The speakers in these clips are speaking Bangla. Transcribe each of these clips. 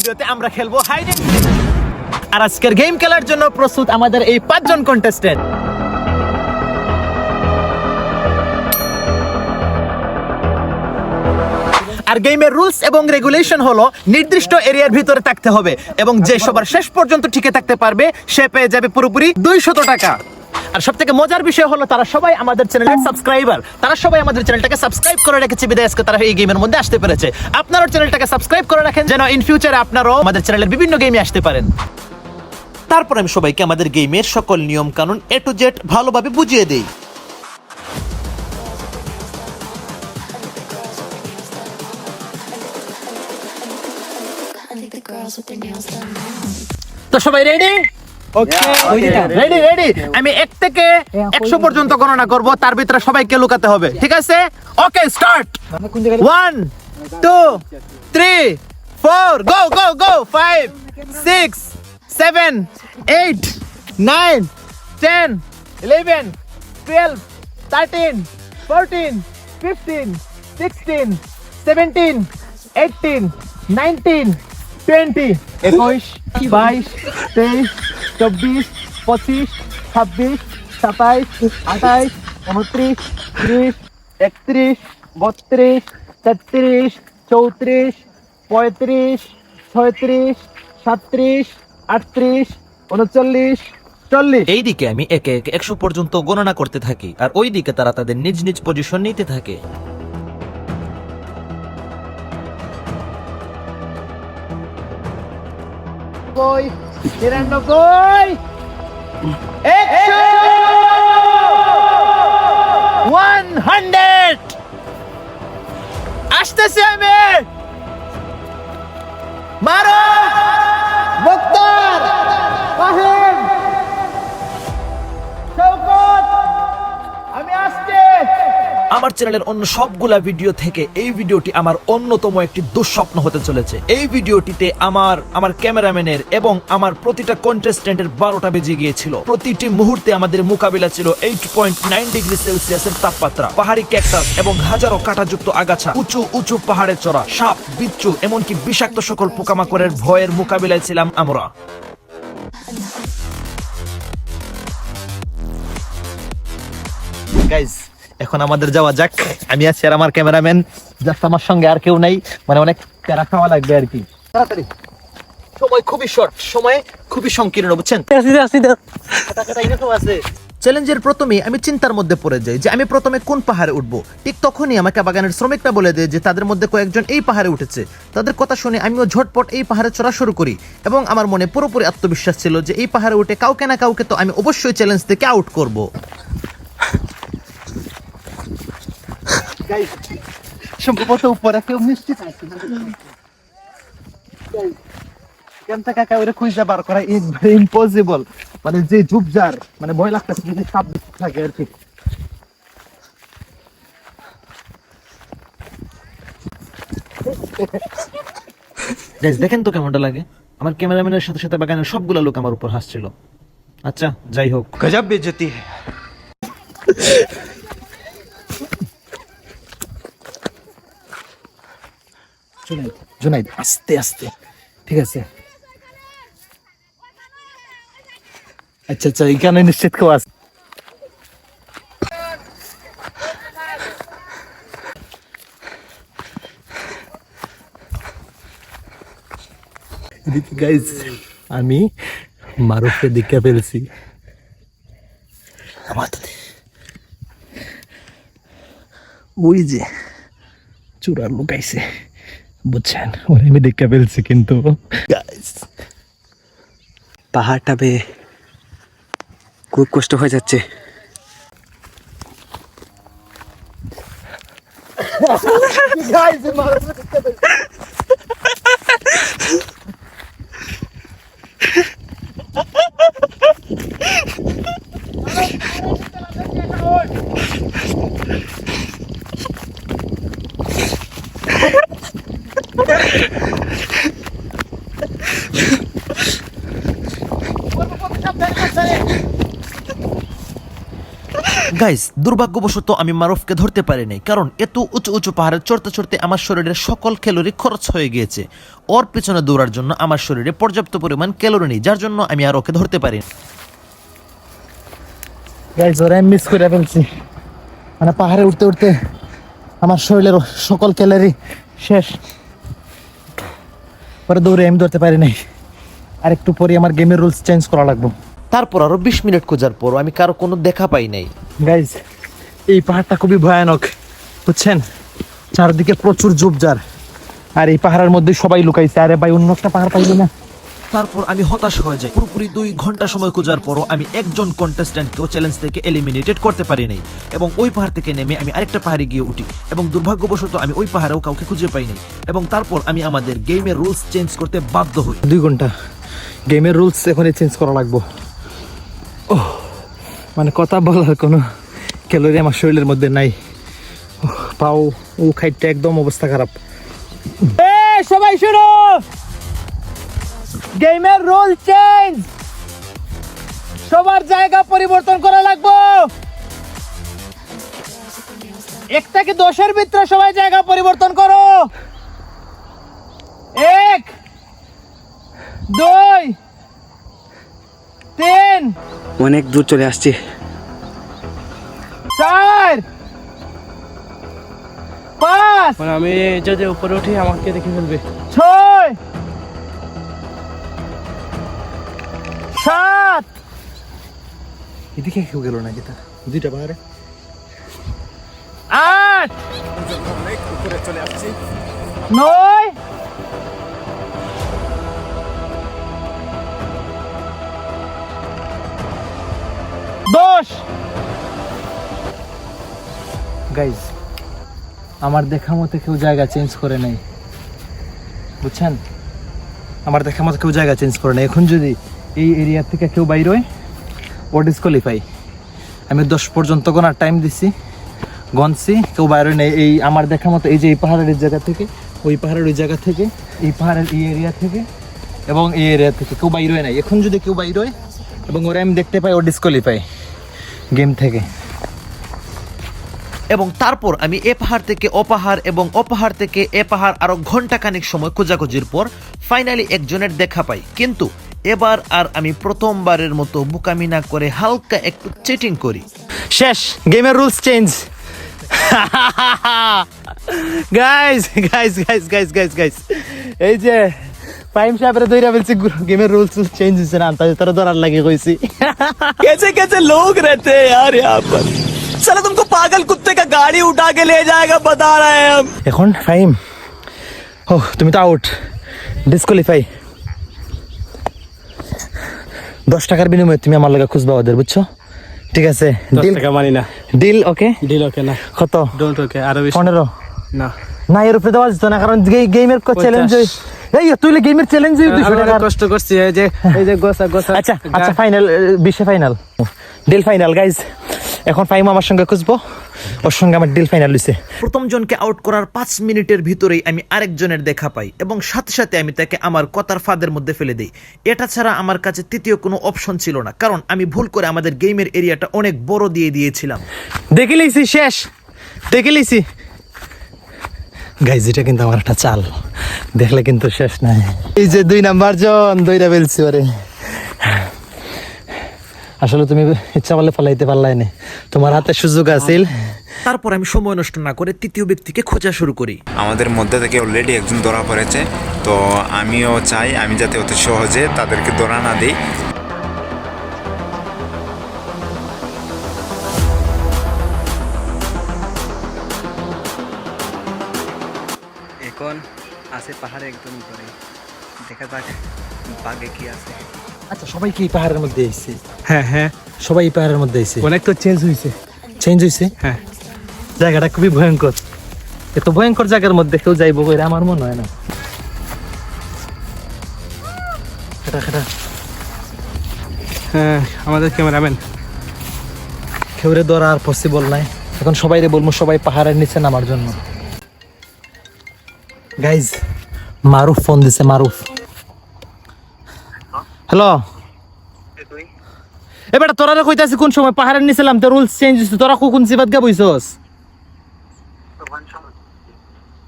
ভিডিওতে আমরা খেলব হাইড আর আজকের গেম খেলার জন্য প্রস্তুত আমাদের এই পাঁচজন কন্টেস্টেন্ট আর গেমের রুলস এবং রেগুলেশন হলো নির্দিষ্ট এরিয়ার ভিতরে থাকতে হবে এবং যে সবার শেষ পর্যন্ত টিকে থাকতে পারবে, সে পেয়ে যাবে পুরোপুরি দুইশত টাকা। আর সব থেকে মজার বিষয় হলো তারা সবাই আমাদের চ্যানেলের সাবস্ক্রাইবার তারা সবাই আমাদের চ্যানেলটাকে সাবস্ক্রাইব করে রেখেছে। বিদায় আজকে তারা এই গেমের মধ্যে আসতে পেরেছে। আপনারাও চ্যানেলটাকে সাবস্ক্রাইব করে রাখেন যেন ইন ফিউচারে আপনারাও আমাদের চ্যানেলের বিভিন্ন গেমে আসতে পারেন। তারপর আমি সবাইকে আমাদের গেমের সকল নিয়ম কানুন এ টু জেড ভালোভাবে বুঝিয়ে দেই. তো সবাই রেডি রেডি রেডি আমি এক থেকে একশো পর্যন্ত গণনা করব তার ভিতরে সবাইকে লুকাতে হবে ঠিক আছে? Okay start one two three four go go go five six seven eight nine ten eleven twelve thirteen fourteen fifteen sixteen seventeen eighteen nineteen twenty একুশ বাইশ তেইশ চব্বিশ পঁচিশ ছাব্বিশ সাতাইশ আঠাইশ উনত্রিশ ত্রিশ একত্রিশ বত্রিশ তেত্রিশ চৌত্রিশ পঁয়ত্রিশ ছয়ত্রিশ সাতত্রিশ আটত্রিশ উনচল্লিশ চল্লিশ। এই দিকে আমি একে একে একশো পর্যন্ত গণনা করতে থাকি আর ওই দিকে তারা তাদের নিজ নিজ পজিশন নিতে থাকে। নব্বই নিরানব্বই একশো। ওয়ান হান্ড্রেড আসতেছে আমি। মারো। আমার চ্যানেলের অন্য সবগুলা ভিডিও থেকে এই ভিডিওটি আমার অন্যতম একটি দুঃস্বপ্ন হতে চলেছে। এই ভিডিওটিতে আমার আমার ক্যামেরাম্যানের এবং আমার প্রতিটা কন্টেস্টেন্টের বারোটা বেজে গিয়েছিল। প্রতিটি মুহূর্তে আমাদের মোকাবিলা ছিল এইট পয়েন্ট নাইন ডিগ্রি সেলসিয়াসের তাপমাত্রা, পাহাড়ি ক্যাকটাস এবং হাজারো কাঁটাযুক্ত আগাছা, উঁচু উঁচু পাহাড়ে চড়া, সাপ, বিচ্ছু, এমনকি বিষাক্ত সকল পোকামাকড়ের ভয়ের মোকাবিলায় ছিলাম আমরা। গাইজ এখন আমাদের যাওয়া যাক। আমি আছি আর আমার ক্যামেরাম্যান। জাস্ট আমার সঙ্গে আর কেউ নাই। মানে অনেক প্যারা খাওয়া লাগবে আর কি। তাড়াতাড়ি। সময় খুবই শর্ট সময় খুবই সংকীর্ণ বুঝছেন? আছে চ্যালেঞ্জের প্রথমে আমি চিন্তার মধ্যে পড়ে যাই যে আমি প্রথমে কোন পাহাড়ে উঠবো? ঠিক তখনই আমাকে বাগানের শ্রমিকটা বলে দেয় যে তাদের মধ্যে কয়েকজন এই পাহাড়ে উঠেছে। তাদের কথা শুনে আমিও ঝটপট এই পাহাড়ে চড়া শুরু করি। এবং আমার মনে পুরোপুরি আত্মবিশ্বাস ছিল যে এই পাহাড়ে উঠে কাউকে না কাউকে তো আমি অবশ্যই চ্যালেঞ্জ থেকে আউট করব। সম্ভবত উপরে কেউ মিষ্টি ইম্পসিবল মানে যে মানে থাকে দেখেন তো কেমনটা লাগে। আমার ক্যামেরাম্যানের সাথে সাথে বাগানের সবগুলা লোক আমার উপর হাসছিল। আচ্ছা যাই হোক। গজাব বেজতি হ্যাঁ জুনাইদ আস্তে আস্তে। ঠিক আছে। আচ্ছা আচ্ছা এখানে নিশ্চিত কেউ আছে? আমি মারুফকে দেখে ফেলছি। আমার ওই যে চূড়ার লুকাইছে। বুঝছেন ওরে আমি দেখে ফেলছি কিন্তু। পাহাড়টা বে খুব কষ্ট হয়ে যাচ্ছে। গাইজ গাইস দুর্ভাগ্যবশত আমি মারুফকে ধরতে পারিনি কারণ এত উঁচু উঁচু পাহাড়ে চড়তে চড়তে আমার শরীরের সকল ক্যালোরি খরচ হয়ে গিয়েছে। ওর পেছনে দৌড়ার জন্য আমার শরীরে পর্যাপ্ত পরিমাণ ক্যালোরি নেই, যার জন্য আমি আর ওকে ধরতে পারি গাইস ওরা মিস করে ফেলছি। মানে পাহাড়ে উঠতে উঠতে আমার শরীরের সকল ক্যালোরি শেষ। পরে দৌড়ে আমি ধরতে পারি নাই। আর একটু পরে আমার গেমের রুলস চেঞ্জ করা লাগবে। তারপর আরও বিশ মিনিট খোঁজার পর আমি কারও কোনো দেখা পাই নাই। গাইজ এই পাহাড়টা খুবই ভয়ানক বুঝছেন? চারদিকে প্রচুর ঝোপঝাড় আর এই পাহাড়ের মধ্যে সবাই লুকাইছে। আরে ভাই অন্য একটা পাহাড় পাইলি না। তারপর আমি হতাশ হয়ে যাই। পুরোপুরি দুই ঘণ্টা সময় খোঁজার পরও আমি একজন কন্টেস্ট্যান্টকেও চ্যালেঞ্জ থেকে এলিমিনেটেড করতে পারি নাই। এবং ওই পাহাড় থেকে নেমে আমি আরেকটা পাহাড়ে গিয়ে উঠি। এবং দুর্ভাগ্যবশত আমি ওই পাহাড়েও কাউকে খুঁজে পাই নাই। এবং তারপর আমি আমাদের গেমের রুলস চেঞ্জ করতে বাধ্য হই। দুই ঘণ্টা। গেমের রুলস এখনই চেঞ্জ করা লাগবো। ওহ, মানে কথা বলার কোনো ক্যালোরি আমার শরীরের মধ্যে নাই। পাও ও খাইতে একদম অবস্থা খারাপ। সবাই শুনো! গেমের রুল চেঞ্জ! সবার জায়গা পরিবর্তন করা লাগবো! এক থেকে দশের ভিতরে সবাই জায়গা পরিবর্তন করো! এক দুই তিন। অনেক দূর চলে আসছি। চার পাঁচ মানে আমি যদি উপরে উঠি আমাকে দেখে ফেলবে। ছয়! সাত! এদিকে কেউ গেল না যেটা দুইটা পাহাড়ে। আট! নয়! দশ গাইজ আমার দেখা মতো কেউ জায়গা চেঞ্জ করে নাই। বুঝছেন? আমার দেখা মতো কেউ জায়গা চেঞ্জ করে নাই। এখন যদি এই এরিয়া থেকে কেউ বাইর হয় ও ডিসকোয়ালিফাই আমি দশ পর্যন্ত গোনার টাইম দিছি, গনছি, কেউ বাইর নাই। এই আমার দেখা মতো এই যে এই পাহাড়ের জায়গা থেকে, ওই পাহাড়ের ওই জায়গা থেকে, এই পাহাড়ের এই এরিয়া থেকে, এবং এই এরিয়া থেকে কেউ বাইর হয় নাই। এখন যদি কেউ বাইর হয়, এবং ওরা আমি দেখতে পাই ও ডিসকোয়ালিফাই গেম থেকে। এবং তারপর আমি এ পাহাড় থেকে ও পাহাড় এবং ও পাহাড় থেকে এ পাহাড় আরও ঘন্টাখানেক সময় খোঁজাখুঁজির পর ফাইনালি একজনের দেখা পাই। কিন্তু এবার আর আমি প্রথমবারের মতো বুকামি না করে হালকা একটু চিটিং করি। শেষ গেমের rules change guys guys guys guys guys guys এই যে প্রাইম সাহেবের দইরা বলছি গেমের রুলস চেঞ্জ হইছে না তাই তারা ধরার লাগে কইছি कैसे कैसे लोग रहते हैं यार यहाँ पर चलो तुमको पागल कुत्ते का गाड़ी उठा के ले जाएगा बता रहे हैं हम এখন ফাইম ও তুমি তো আউট ডিসকোয়ালিফাই দশ টাকার বিনিময়ে তুমি আমার লাগে খুঁজবা ওদের বুঝছো ঠিক আছে দশ ডিল টাকা মানি না ডিল ওকে ডিল ওকে না কত ডোন্ট ওকে আরো বেশি পনেরো না না এর উপরে দেওয়া যেত না কারণ গেমের চ্যালেঞ্জ এই তুই গেমের চ্যালেঞ্জ দুশো আমি টাকা অনেক কষ্ট করছি এই যে এই যে গোসা গোসা। আচ্ছা আচ্ছা ফাইনাল বিশ্বে ফাইনাল ডিল ফাইনাল গাইজ এখন ফাইম আমার সঙ্গে খুঁজবো। ওর সঙ্গে আমার ডিল ফাইনাল হইছে। প্রথম জনকে আউট করার পাঁচ মিনিটের ভিতরেই আমি আরেকজনের দেখা পাই এবং সাথে সাথে আমি তাকে আমার কথার ফাঁদের মধ্যে ফেলে দিই। এটা ছাড়া আমার কাছে তৃতীয় কোনো অপশন ছিল না কারণ আমি ভুল করে আমাদের গেমের এরিয়াটা অনেক বড় দিয়ে দিয়েছিলাম। দেখে লিছি শেষ। দেখে লিছি গাইজ এটা কিন্তু আমার একটা চাল। দেখলে কিন্তু শেষ নাই। এই যে দুই নাম্বার জন দইরা ফেলছি ওরে। আসলে তুমি ইচ্ছা করলে ফলাইতে পারলাই না। তোমার হাতে সুযোগ আছিল তারপর আমি সময় নষ্ট না করে তৃতীয় ব্যক্তিকে খোঁজা শুরু করি। আমাদের মধ্যে থেকে অলরেডি একজন ধরা পড়েছে তো আমিও চাই আমি যাতে অতি সহজে তাদেরকে ধরা না দিই। আছে পাহাড়ে একদম উপরে। দেখা যাক বাঘে কি আছে। আচ্ছা সবাই কি পাহাড়ের মধ্যে আইছে হ্যাঁ হ্যাঁ। সবাই এই পাহাড়ের মধ্যে আইছে অনেক তো চেঞ্জ হয়েছে চেঞ্জ হয়েছে হ্যাঁ। জায়গাটা খুবই ভয়ঙ্কর। এত ভয়ঙ্কর জায়গার মধ্যে কেউ যাইবো কইরা আমার মনে হয় না। খাটা খাটা। হ্যাঁ আমাদের ক্যামেরাম্যান। কেউরে ধরা আর পসিবল নাই। এখন সবাই বলব সবাই পাহাড়ের নিচে নামার জন্য। গাইজ মারুফ ফোন দিছে মারুফ হ্যালো এবার তোরা কইতাছি কোন সময় পাহাড়ের নিছিলাম তো রুলস চেঞ্জ হইছে, তোরা কোন সিবাত গা বইছস?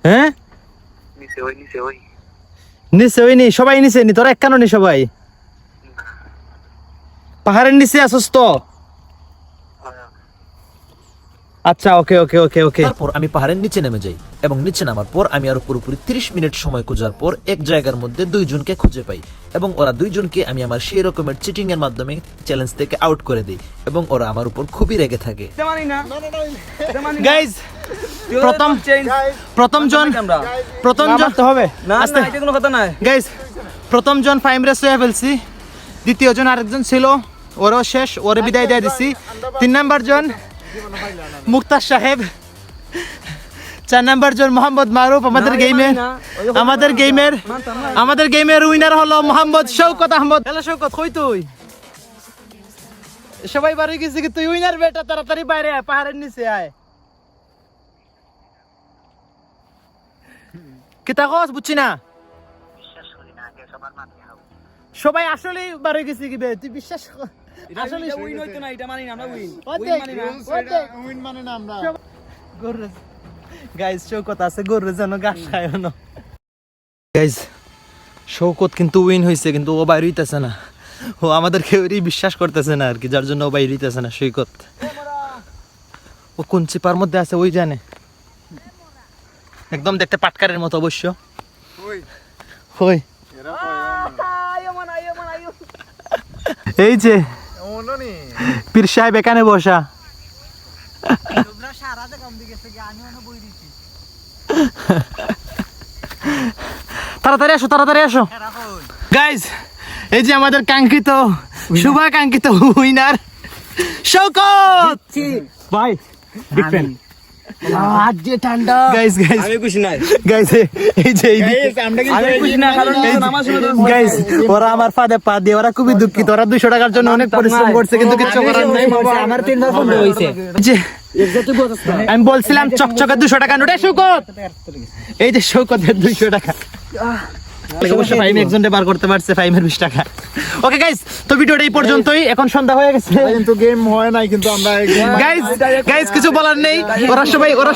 হ্যাঁ নিচে ওই নি, সবাই নিচে নি, তোরা এক কেন নি সবাই? পাহাড়ের নিচে আসস তো? আচ্ছা ওকে ওকে ওকে ওকে তারপর আমি পাহাড়ের নিচে নেমে যাই এবং নিচে নামার পর আমি আরও পুরোপুরি 30 মিনিট সময় খোঁজার পর এক জায়গার মধ্যে দুইজনকে খুঁজে পাই এবং ওরা দুইজনকে আমি আমার সেই রকমের চিটিং এর মাধ্যমে চ্যালেঞ্জ থেকে আউট করে দিই এবং ওরা আমার উপর খুবই রেগে থাকে। গাইজ প্রথম প্রথম জন প্রথম জন তো হবে। না আস্তে। না এটা কোনো কথা নাই। গাইজ প্রথম জন ফাইম রেস হয়ে ফেলছি। দ্বিতীয় জন আরেকজন ছিল। ওরও শেষ ওরে বিদায় দিয়ে দিছি। তিন নাম্বার জন মুক্তার সাহেব চার নাম্বার জন মোহাম্মদ মারুফ আমাদের গেমে আমাদের গেমের আমাদের গেমের উইনার হলো মোহাম্মদ শৌকত আহমদ। হ্যালো শৌকত কই তুই? সবাই বাড়ি গেছে কি তুই উইনার বেটা তাড়াতাড়ি বাইরে আয় পাহাড়ের নিচে আয়। কি তা কস বুঝছি না? সবাই আসলেই বাড়ি গেছে কি বে তুই বিশ্বাস কর আসলে উইন হইতো না এটা মানি না আমরা উইন উইন মানে না। গরু গাইজ শৌকত আছে গরু যেন গাছ না গাইজ শৌকত কিন্তু উইন হয়েছে কিন্তু ও বাইরে হইতেছে না। ও আমাদের কেউরই বিশ্বাস করতেছে না আর কি যার জন্য ও বাইরে হইতেছে না সৈকত ও কোন চিপার মধ্যে আছে ওই জানে। একদম দেখতে পাটকারের মতো অবশ্য। এই যে পীর সাহেব এখানে বসা। তাড়াতাড়ি আসো তাড়াতাড়ি আসো। গাইজ এই যে আমাদের কাঙ্ক্ষিত শুভাকাঙ্ক্ষিত উইনার শৌকত ভাই আজ যে ঠান্ডা। গাইজ গাইজ আমি খুশি নাই। গাইজ এই যে আমি খুশি না কারণ আমার ওরা আমার পা দিয়ে ওরা খুবই দুঃখিত। ওরা দুইশো টাকার জন্য অনেক পরিশ্রম করছে কিন্তু কিছু করার নাই। আমার তিনবার ফোন হইছে। যে আমি বলছিলাম চকচকে দুশো টাকা নোটে শৌকত। এই যে শৌকতের দুইশো টাকা। অবশ্য ফাইম একজনকে বার করতে পারছে ফাইমের বিশ টাকা। ওকে গাইস তো ভিডিওটা এই পর্যন্তই। এখন সন্ধ্যা হয়ে গেছে। কিন্তু গেম হয় নাই কিন্তু আমরা গাইস গাইস কিছু বলার নেই। ওরা সবাই ওরা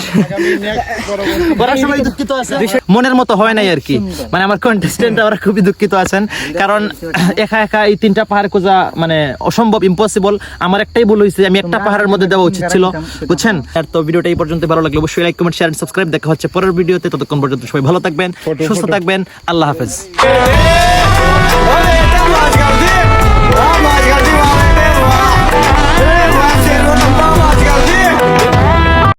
ওরা সবাই দুঃখিত আছে। মনের মতো হয় নাই আর কি। মানে আমার কন্টেস্টেন্ট ওরা খুবই দুঃখিত আছেন। কারণ একা একা এই তিনটা পাহাড় খোঁজা মানে অসম্ভব ইম্পসিবল আমার একটাই ভুল হয়েছে আমি একটা পাহাড়ের মধ্যে দেওয়া উচিত ছিল। বুঝছেন? আর তো ভিডিওটা এই পর্যন্ত ভালো লাগলে অবশ্যই লাইক কমেন্ট শেয়ার সাবস্ক্রাইব দেখা হচ্ছে পরের ভিডিওতে। ততক্ষণ পর্যন্ত সবাই ভালো থাকবেন সুস্থ থাকবেন। আল্লাহ rappers. Yeah. Yeah.